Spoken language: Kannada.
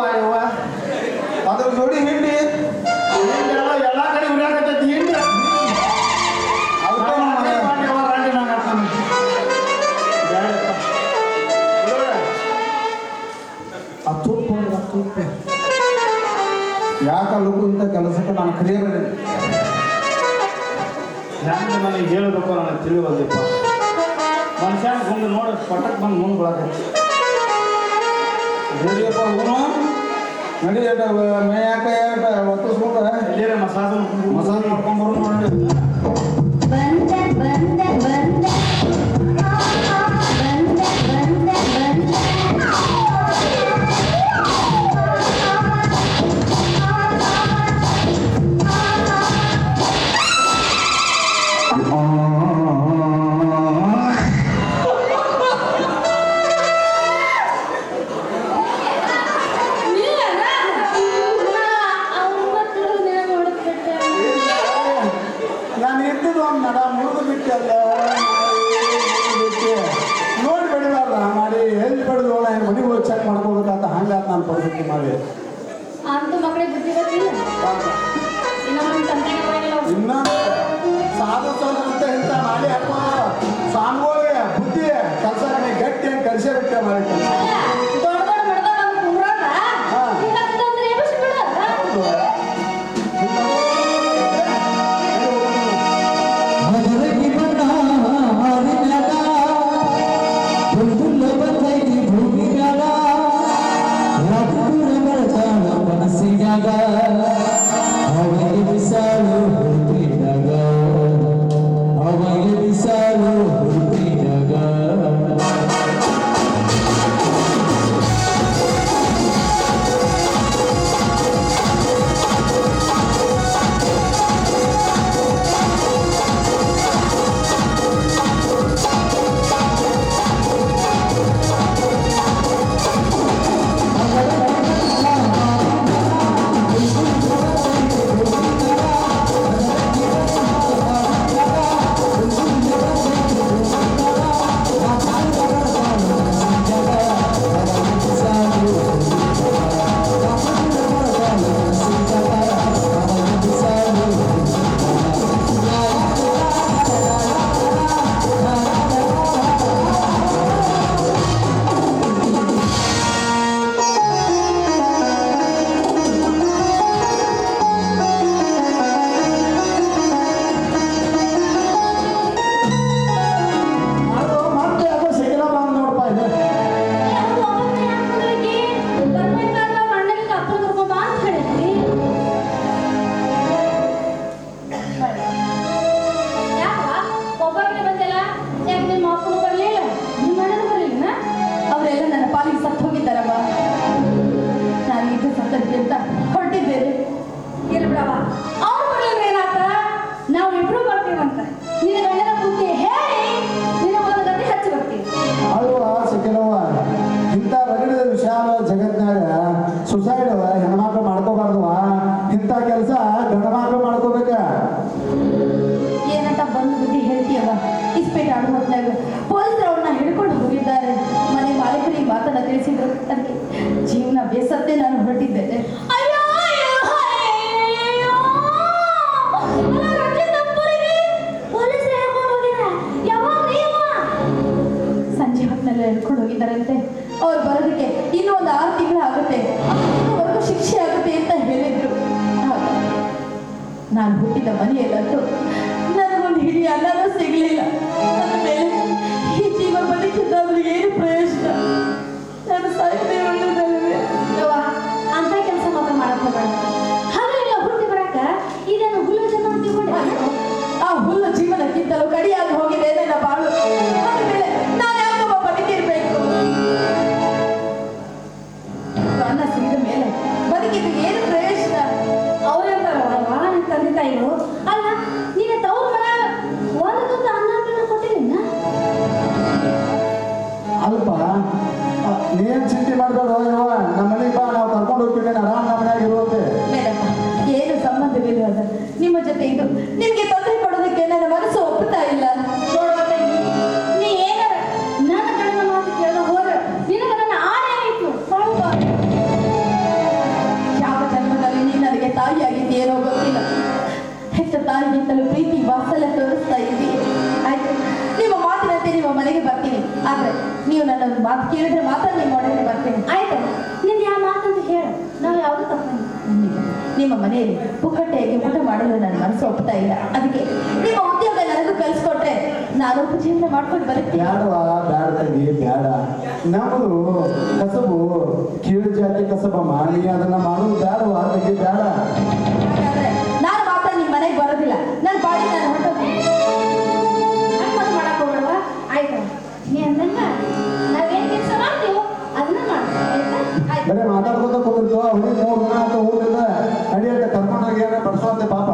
ಅವ್ವ ಯವ್ವ. ಅದ್ರ ಜೋಡಿ ಹಿಂಡಿ ಎಲ್ಲ ಕಡೆ ಉರಿಯಾಕತ್ತೈತಿ ಹಿಂಡಿ ಯಾಕ ಇಂಥ ಕೆಲಸಕ್ಕೆ ನಾನು ಕರೆಯಬೇಡಿ ಹೆಂಗೆ ನನಗೆ ಹೇಳಬೇಕು ನನಗೆ ತಿಳಿವಲ್ದಪ್ಪ ಮನುಷ್ಯನ ಮುಂದೆ ನೋಡಿ ಪಟಕ್ ಬಂದು ಮುಂದೆ ಬಿಡಕೈತಿ ಹೇಳಿಯಪ್ಪ ಹೂನು ನಡಿ ಏಟ ಮೇ ಯಾಕ ಏಟ ಒತ್ತಿಸ್ಕೊಂಡ ಎಲ್ಲೇರ ಮಸಾಜ್ ಮಸಾಲ ಮಾಡ್ಕೊಂಬರು ಬಿಟ್ಟಲ್ಲ ನೋಡಿ ಬೆಳಿಬಾರ್ದ ಮಾಡಿ ಎಲ್ಲಿ ಬೆಳೆದು ಹೋದ ಮನೆಗೆ ಹೋಗಿ ಚೆಕ್ ಮಾಡ್ಕೋಬೇಕಂತ ಹಂಗಾತ ನಾನು ಪರಿಸ್ಥಿತಿ ಮಾಡಿ. ಅಂತ ಮಕ್ಕಳಿಗೆ ಗೊತ್ತಿಲ್ಲ ಕೆಲಸ ಗಂಡ ಮಕ್ಳು ಮಾಡ್ಕೋಬೇಕ. ಏನಂತ ಬಂದು ಬುದ್ಧಿ ಹೇಳ್ತೀಯವ ಇಸ್ಪೇಟ್ ಆಡು ಹೊತ್ನಾಗ ಪೊಲೀಸರು ಅವ್ರನ್ನ ಹಿಡ್ಕೊಂಡು ಹೋಗಿದ್ದಾರೆ. ಮನೆ ಮಾಲೀಕರಿಗೆ ಮಾತನ್ನ ತಿಳಿಸಿದ್ರು. ಅದಕ್ಕೆ ಜೀವನ ಬೇಸತ್ತೆ ನಾನು ಹೊರಟಿದ್ದೆ? ಸಂಜೆ ಹೊತ್ತಿನಲ್ಲಿ ಹಿಡ್ಕೊಂಡು ಹೋಗಿದ್ದಾರಂತೆ. ಅವ್ರು ಬರೋದಕ್ಕೆ ಇನ್ನೂ ಒಂದು ಆರು ತಿಂಗಳು ಆಗುತ್ತೆ. ಅಲ್ಲಿವರೆಗೂ ಶಿಕ್ಷೆ ಆಗುತ್ತೆ ಅಂತ ಹೇಳಿದ್ರು. ನಾನು ಹುಟ್ಟಿದ ಮನೆಯಲ್ಲಂತೂ ನನಗೊಂದು ಹಿರಿಯ ಅನ್ನನೂ ಸಿಗಲಿಲ್ಲ. ನನ್ನ ಮೇಲೆ ಈ ಜೀವ ಬದುಕಿದ್ದಾದ್ರೂ ಏನು ಪ್ರಯೋಜನ? ನಾನು ಅಂತ ಕೆಲಸ ಮಾತ್ರ ಹುಟ್ಟಿ ಬರಾಕ ಹುಲ್ಲು ಜನ ಆ ಹುಲ್ಲು ಜೀವನಕ್ಕಿಂತಲೂ ಕಡಿಯಾಗಿ ಹೋಗಿದೆ ನನ್ನ ಮಾಡ್ಬೇಡ ಹೋಗಿರುವ ನಮ್ಮ ಮನೆಗೆ ಬಾ, ನಾವು ಕರ್ಕೊಂಡು ಏನು ನಿಮ್ಮ ಜೊತೆ ಇದು. ನಿಮಗೆ ತೊಂದರೆ ಕೊಡೋದಕ್ಕೆ ನನ್ನ ಮನಸ್ಸು ಒಪ್ಪುತ್ತಾ ಇಲ್ಲ? ತಾಯಿಯಾಗಿದ್ದೀಯೇನೋ ಗೊತ್ತಿಲ್ಲ. ಹೆತ್ತ ತಾಯಿಗಿಂತಲೂ ಪ್ರೀತಿ ವಾತ್ಸಲ್ಯ ತೋರಿಸ್ತಾ ಇದ್ದೀನಿ ಆಯ್ತು, ನಿಮ್ಮ ಮಾತಿನಂತೆ ನಿಮ್ಮ ಮನೆಗೆ ಬರ್ತೀನಿ. ಆದ್ರೆ ನೀವು ನನ್ನ ಮಾತು ಕೇಳಿದ್ರೆ ಮಾತ್ರ ನಿಮ್ಮ ಒಡನೆ ಬರ್ತೇನೆ. ಆಯ್ತು? ನಿಂದು ಯಾವ ಮಾತಂತ ಹೇಳು. ನಾವು ಯಾವುದು ತಪ್ಪಿಲ್ಲ ನಿಮ್ಮ- ಮನೆಯಲ್ಲಿ ಪುಕ್ಕಟ್ಟೆಯಾಗಿ ಊಟ ಮಾಡಲು ನನ್ನ ಮನಸ್ಸು ಒಪ್ತಾ ಇಲ್ಲ. ಅದಕ್ಕೆ ನಿಮ್ಮ ಉದ್ಯೋಗ ನನಗೂ ಕಲಿಸ್ಕೊಟ್ರೆ ನಾನು ಉಪಜೀವನ ಮಾಡ್ಕೊಂಡು ಬರುತ್ತೆ ಯಾರು ಬ್ಯಾಡ ತಂಗಿ ಬ್ಯಾಡ. ನಮ್ಮದು ಕಸಬು ಕೀಳು ಜಾತಿ ಕಸಬಮ್ಮ ನೀ ಅದನ್ನ ಮಾಡೋದು ಬ್ಯಾಡವಾ ತಂಗಿ? ಬ್ಯಾಡ. ಬರೀ ಮಾತಾಡ್ಕೊತ ಕೂತಿರ್ತು ಅವ್ರಿಗೆ ಮೂರು ದಿನ ಆತ ಊರಿಲ್ಲ ನಡಿಯಂತ ಕರ್ಕೊಂಡೋಗಿ ಏನೋ ಅಂತ ಪಾಪ.